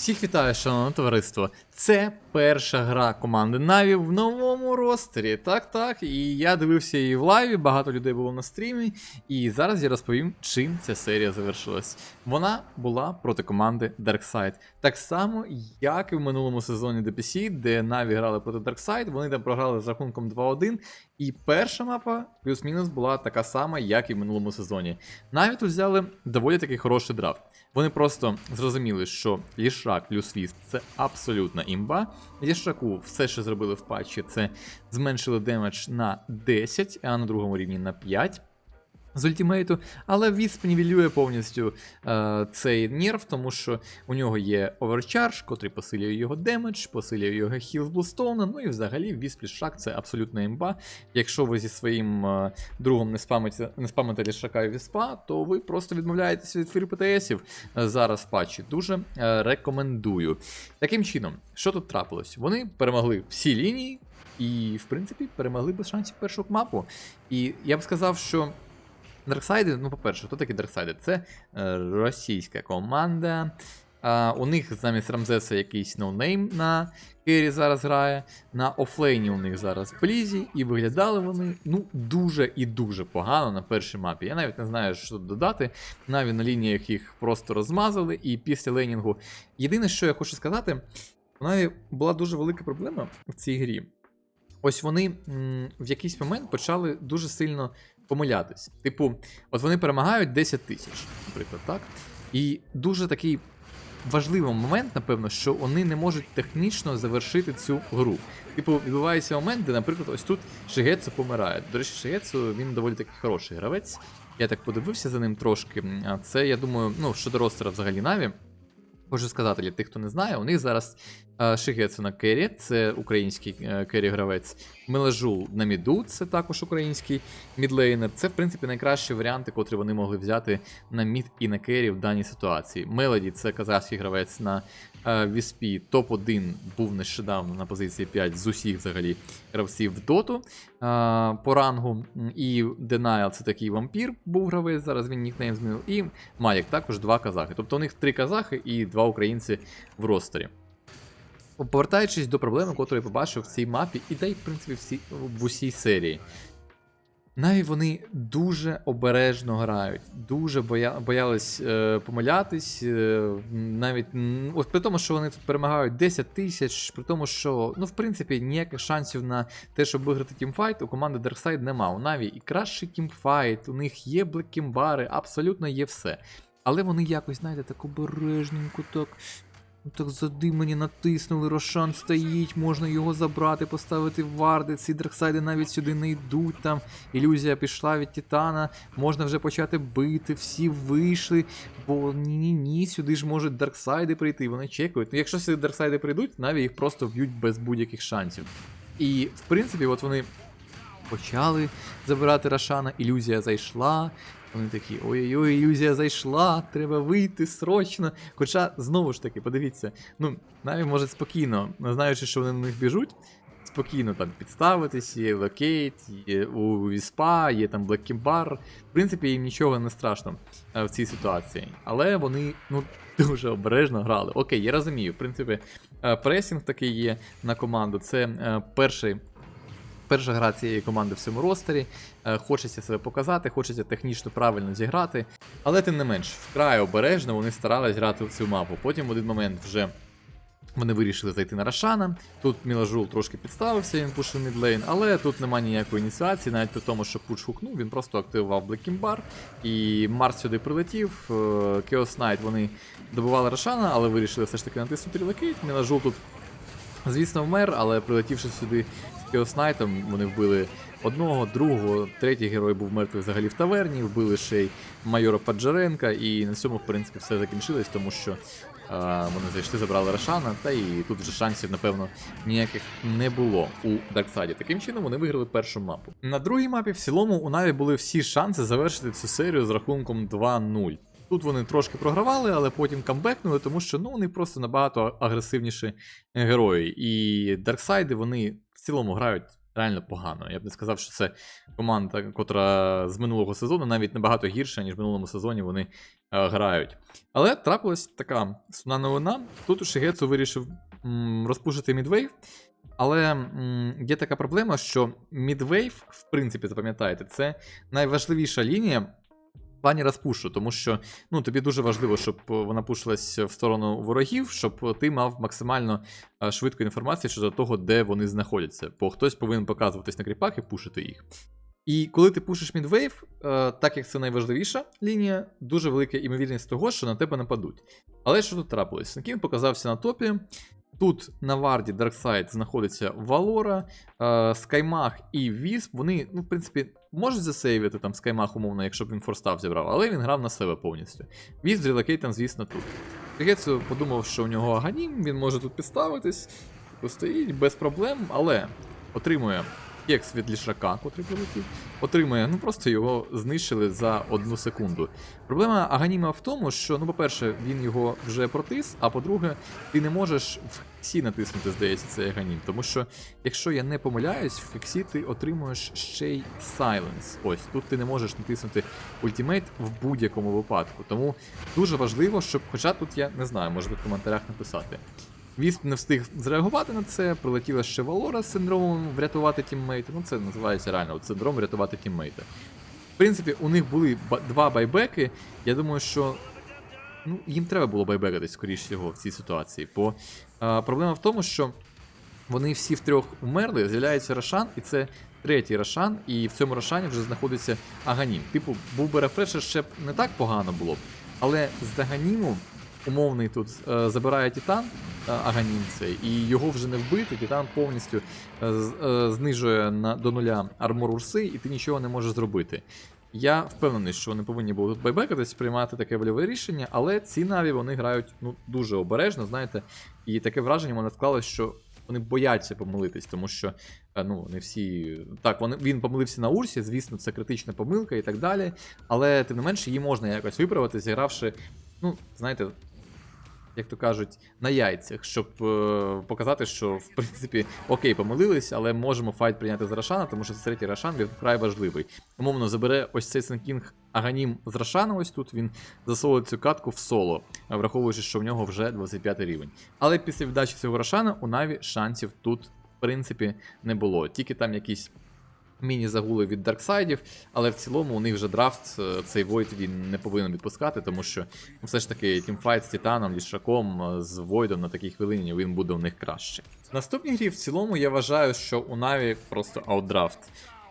Всіх вітаю, шановне товариство. Це перша гра команди Наві в новому ростері. Так, так. І я дивився її в лайві, багато людей було на стрімі. І зараз я розповім, чим ця серія завершилась. Вона була проти команди Darkside. Так само, як і в минулому сезоні DPC, де Наві грали проти Darkside, вони там програли з рахунком 2-1. І перша мапа плюс-мінус була така сама, як і в минулому сезоні. Навіть взяли доволі таки хороший драфт. Вони просто зрозуміли, що Лішак плюс Вісп це абсолютна імба. Лішаку все, що зробили в патчі, це зменшили демедж на 10, а на другому рівні на 5 з ультимейту, але Вісп нівелює повністю е, цей нерв, тому що у нього є оверчардж, котрий посилює його демедж, посилює його хіл з блустоуна, ну і взагалі Вісп Лішак це абсолютна імба. Якщо ви зі своїм е, другом не спамите, не спамите Лішака і Віспа, то ви просто відмовляєтеся від фрі ПТСів е, зараз в патчі. Дуже е, рекомендую. Таким чином, що тут трапилось? Вони перемогли всі лінії. І, в принципі, перемогли без шансів першу мапу. І я б сказав, що Дарксайди, ну, по-перше, хто такі Дарксайди? Це е, російська команда. У них замість Рамзеса якийсь ноунейм на Кері зараз грає. На офлейні у них зараз Блізі, і виглядали вони ну дуже і дуже погано на першій мапі. Я навіть не знаю, що тут додати. Навіть на лініях їх просто розмазали, і після лейнінгу. Єдине, що я хочу сказати, Наві була дуже велика проблема в цій грі. Ось вони в якийсь момент почали дуже сильно помилятись. Типу, от вони перемагають 10 тисяч, наприклад, так? І дуже такий важливий момент, напевно, що вони не можуть технічно завершити цю гру. Типу, відбувається момент, де, наприклад, ось тут Шигецу помирає. До речі, Шигецу він доволі таки хороший гравець. Я так подивився за ним трошки. А це, я думаю, ну, щодо ростера взагалі Наві. Хочу сказати для тих, хто не знає, у них зараз е, Шигецу на Кері, це український е, Кері-гравець. Мележул на міду, це також український мідлейнер. Це, в принципі, найкращі варіанти, котрі вони могли взяти на мід і на Кері в даній ситуації. Мелоді це казахський гравець на Віспі. Топ-1 був нещодавно на позиції 5 з усіх взагалі гравців в доту е, по рангу. І Denial це такий вампір, був гравець, зараз він нікнейм змінив. І Маєк також два казахи. Тобто у них три казахи і два українці в ростері. Повертаючись до проблеми, яку я побачив в цій мапі, і та й, в принципі, всі, в усій серії. Навіть вони дуже обережно грають, дуже боя, боялись е, помилятись. Е, навіть от при тому, що вони тут перемагають 10 тисяч, при тому, що ну, в принципі ніяких шансів на те, щоб виграти тімфайт, у команди Darkside нема. У Наві і кращий тімфайт, у них є блекімбари, абсолютно є все. Але вони якось, знаєте, так обережненько, так. Ну так задимані натиснули, Рошан стоїть, можна його забрати, поставити в варди. Ці драксайди навіть сюди не йдуть. Там ілюзія пішла від Титана, можна вже почати бити, всі вийшли. Бо ні-ні-ні, сюди ж можуть дарксайди прийти, вони чекають. Ну якщо сюди дарксайди прийдуть, навіть їх просто вб'ють без будь-яких шансів. І в принципі, от вони почали забирати Рошана, ілюзія зайшла. Вони такі, ой-ой-ой, ілюзія зайшла, треба вийти срочно. Хоча, знову ж таки, подивіться, ну, навіть може спокійно, знаючи, що вони на них біжуть, спокійно там підставитись, є локейт, є у Віспа, є там Блеккімбар. В принципі, їм нічого не страшно е, в цій ситуації. Але вони ну, дуже обережно грали. Окей, я розумію. В принципі, е, пресінг такий є на команду. Це е, перший. Перша гра цієї команди в цьому ростері. Е, Хочеться себе показати, хочеться технічно правильно зіграти. Але тим не менш, вкрай обережно вони старались грати в цю мапу. Потім в один момент вже вони вирішили зайти на Рошана. Тут Мілажул трошки підставився, він пушив мідлейн, але тут немає ніякої ініціації, навіть при тому, що пуш хукнув, він просто активував Блекімбар. І Марс сюди прилетів. Chaos Knight вони добивали Рошана, але вирішили все ж таки натиснути релокейт. Мілажул тут Звісно, вмер, але прилетівши сюди Кіоснайтом, вони вбили одного, другого, третій герой був мертвий взагалі в таверні, вбили ще й майора Паджаренка, і на цьому, в принципі, все закінчилось, тому що а, вони зайшли, забрали Рошана, та і тут вже шансів, напевно, ніяких не було у Дарксайді. Таким чином вони виграли першу мапу. На другій мапі в цілому у Наві були всі шанси завершити цю серію з рахунком 2-0. Тут вони трошки програвали, але потім камбекнули, тому що ну, вони просто набагато агресивніші герої. І Дарксайди вони в цілому грають реально погано. Я б не сказав, що це команда, котра з минулого сезону навіть набагато гірша, ніж в минулому сезоні вони е, грають. Але трапилась така сумна новина. Тут у Шигецу вирішив м, розпушити мідвейв. Але м, є така проблема, що мідвейв, в принципі, запам'ятаєте, це найважливіша лінія плані розпушу, тому що ну, тобі дуже важливо, щоб е, вона пушилась в сторону ворогів, щоб ти мав максимально е, швидку інформацію щодо того, де вони знаходяться. Бо хтось повинен показуватись на кріпах і пушити їх. І коли ти пушиш мідвейв, е, так як це найважливіша лінія, дуже велика імовірність того, що на тебе нападуть. Але що тут трапилось? Снекін показався на топі. Тут на варді Дарксайд знаходиться Валора, е, Скаймах і Вісп. Вони, ну, в принципі, можуть засейвити там Скаймах, умовно, якщо б він форстав зібрав, але він грав на себе повністю. Вісп з релокейтом, звісно, тут. Тегецу подумав, що у нього аганім, він може тут підставитись, постоїть без проблем, але отримує кекс від лішака, котрий прилетів. Отримує, ну просто його знищили за одну секунду. Проблема Аганіма в тому, що, ну, по-перше, він його вже протис, а по-друге, ти не можеш в Хексі натиснути, здається, цей Аганім. Тому що, якщо я не помиляюсь, в Хексі ти отримуєш ще й Silence. Ось тут ти не можеш натиснути ультимейт в будь-якому випадку. Тому дуже важливо, щоб, хоча тут я не знаю, може в коментарях написати. Вісп не встиг зреагувати на це, прилетіла ще Валора з синдромом врятувати тіммейта. Ну, це називається реально синдром врятувати тіммейта. В принципі, у них були два байбеки. Я думаю, що ну, їм треба було байбекатись, скоріш всього, в цій ситуації. Бо а, проблема в тому, що вони всі втрьох вмерли, з'являється Рошан, і це третій Рошан, і в цьому Рошані вже знаходиться Аганім. Типу, був би рефрешер, ще б не так погано було б. Але з Аганімом умовний тут е, забирає Титан е, Аганім цей, і його вже не вбити. Титан повністю е, е, знижує на, до нуля армор Урси, і ти нічого не можеш зробити. Я впевнений, що вони повинні були тут байбекатись, приймати таке вольове рішення, але ці наві вони грають ну, дуже обережно, знаєте, і таке враження мене склалось, що вони бояться помилитись, тому що ну, не всі. Так, вони, він помилився на Урсі, звісно, це критична помилка і так далі. Але тим не менше її можна якось виправити, зігравши, ну, знаєте, як то кажуть, на яйцях, щоб е, показати, що в принципі окей, помилились, але можемо файт прийняти з Рошана, тому що це третій Рошан він вкрай важливий. Умовно забере ось цей Сенкінг Аганім з Рошана, ось тут він засовує цю катку в соло, е, враховуючи, що в нього вже 25 рівень. Але після віддачі цього Рошана у Наві шансів тут, в принципі, не було. Тільки там якісь міні-загули від дарксайдів, але в цілому у них вже драфт е, цей Войд він не повинен відпускати, тому що ну, все ж таки тімфайт з Титаном, Лішаком, е, з Войдом на такій хвилині він буде у них краще. В наступній грі в цілому я вважаю, що у Наві просто аутдрафт.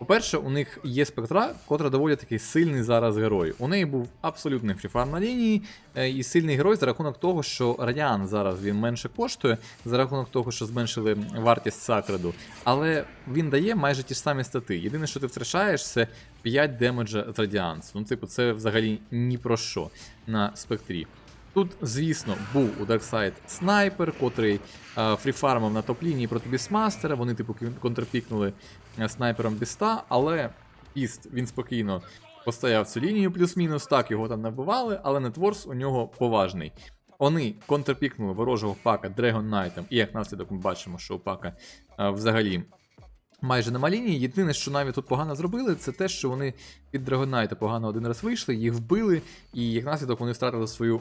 По-перше, у них є спектра, котра доволі такий сильний зараз герой. У неї був абсолютний фріфарм на лінії, е, і сильний герой за рахунок того, що Радіан зараз він менше коштує, за рахунок того, що зменшили вартість сакреду, але він дає майже ті ж самі стати. Єдине, що ти втрачаєш, це 5 демеджа з радіансу. Ну, типу, це взагалі ні про що на спектрі. Тут, звісно, був у Дарксайд снайпер, котрий е, фріфармив на топ-лінії проти Бісмастера. Вони, типу, контрпікнули е, снайпером Біста, але Біст він спокійно постояв цю лінію плюс-мінус. Так, його там набивали, але нетворс у нього поважний. Вони контрпікнули ворожого пака Dragon Knight'ом, і як наслідок ми бачимо, що у пака е, взагалі майже нема лінії. Єдине, що навіть тут погано зробили, це те, що вони від Драгонайта погано один раз вийшли, їх вбили, і як наслідок вони втратили свою,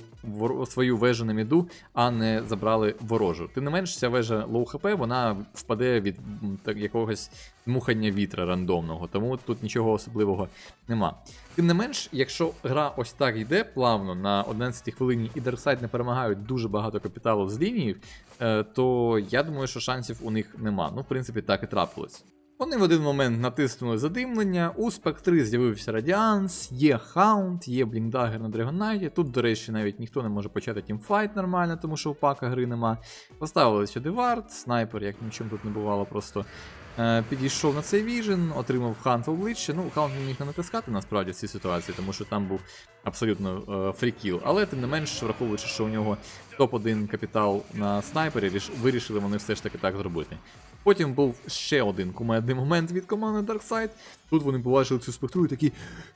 свою вежу на міду, а не забрали ворожу. Тим не менш, ця вежа лоу хп, вона впаде від так, якогось дмухання вітра рандомного, тому тут нічого особливого нема. Тим не менш, якщо гра ось так йде плавно на 11 хвилині і Дарксайд не перемагають дуже багато капіталу з лінії, е, то я думаю, що шансів у них нема. Ну, в принципі, так і трапилось. Вони в один момент натиснули задимлення, у спектри з'явився Радіанс, є Хаунд, є Блінкдагер на Драгонайті. Тут, до речі, навіть ніхто не може почати тімфайт нормально, тому що у пака гри нема. Поставили сюди варт, снайпер, як нічим тут не бувало, просто е, підійшов на цей віжен, отримав хант обличчя. Ну, хант не міг не натискати насправді в цій ситуації, тому що там був абсолютно е, фрікіл. Але тим не менш, враховуючи, що у нього топ-1 капітал на снайпері, вирішили вони все ж таки так зробити. Потім був ще один кумедний момент від команди Darkseid. Тут вони побачили цю спектру і такі.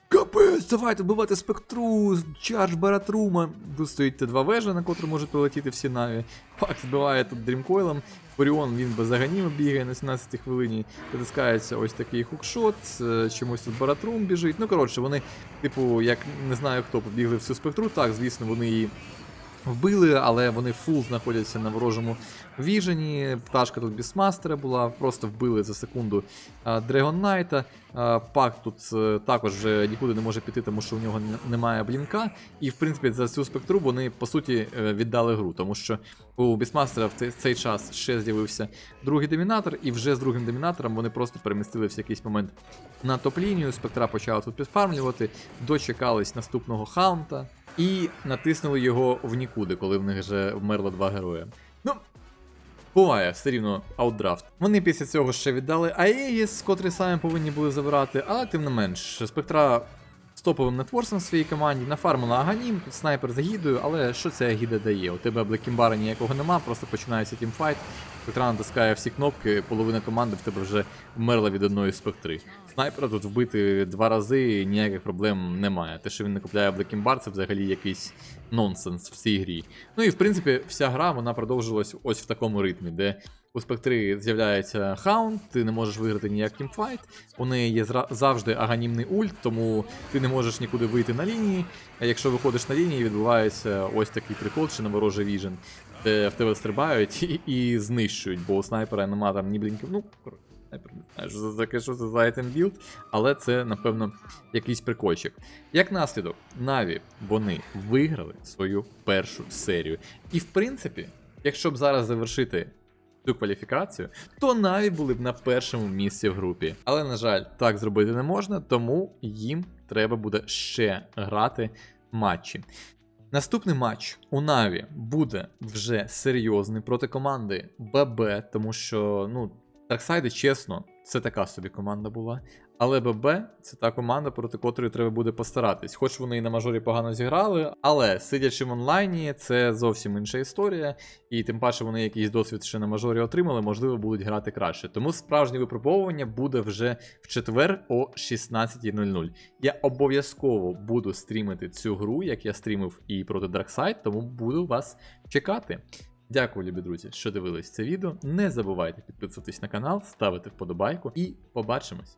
Капець, давайте вбивати спектру, чардж Баратрума. Тут стоїть Т2 вежа, на котру можуть прилетіти всі наві. Пак збиває тут дрімкойлом. Фуріон він без аганіму бігає на 17 хвилині. Натискається ось такий хукшот, е, чомусь тут Баратрум біжить. Ну коротше, вони, типу, як не знаю хто побігли в цю спектру. Так, звісно, вони її вбили, але вони фул знаходяться на ворожому віжені. Пташка тут бісмастера була, просто вбили за секунду Дрегон Найта. Пак тут е, також вже нікуди не може піти, тому що у нього немає блінка. І в принципі за цю спектру вони по суті е, віддали гру, тому що у бісмастера в цей, час ще з'явився другий домінатор, і вже з другим домінатором вони просто перемістилися в якийсь момент на топ-лінію. Спектра почала тут підфармлювати, дочекались наступного хаунта і натиснули його в нікуди, коли в них вже вмерло два герої. Ну, Буває, все рівно аутдрафт. Вони після цього ще віддали Аегіс, котрий самі повинні були забирати, але тим не менш, спектра топовим нетворсом в своїй команді, нафармила Аганім, тут снайпер з агідою, але що ця агіда дає? У тебе Блекімбара ніякого нема, просто починається тімфайт, спектра натискає всі кнопки, половина команди в тебе вже вмерла від одної спектри. Снайпера тут вбити два рази ніяких проблем немає. Те, що він не купляє Блекімбар, це взагалі якийсь нонсенс в цій грі. Ну і в принципі, вся гра вона продовжилась ось в такому ритмі, де у спектри з'являється хаунд, ти не можеш виграти ніяк тімфайт. У неї є завжди аганімний ульт, тому ти не можеш нікуди вийти на лінії. А якщо виходиш на лінії, відбувається ось такий прикол, чи на ворожий віжен, де в тебе стрибають і, і знищують, бо у снайпера нема там ні блінків. Ну, снайпер не знаю, що це за айтем білд, але це, напевно, якийсь прикольчик. Як наслідок, Наві вони виграли свою першу серію. І в принципі, якщо б зараз завершити цю кваліфікацію, то Наві були б на першому місці в групі. Але, на жаль, так зробити не можна, тому їм треба буде ще грати матчі. Наступний матч у Наві буде вже серйозний проти команди ББ, тому що, ну, Дарксайди, чесно, це така собі команда була. Але ББ це та команда, проти котрої треба буде постаратись. Хоч вони і на мажорі погано зіграли, але сидячи в онлайні, це зовсім інша історія. І тим паче вони якийсь досвід ще на мажорі отримали, можливо, будуть грати краще. Тому справжнє випробовування буде вже в четвер о 16.00. Я обов'язково буду стрімити цю гру, як я стрімив і проти Darkseid, тому буду вас чекати. Дякую, любі друзі, що дивились це відео. Не забувайте підписуватись на канал, ставити вподобайку і побачимось.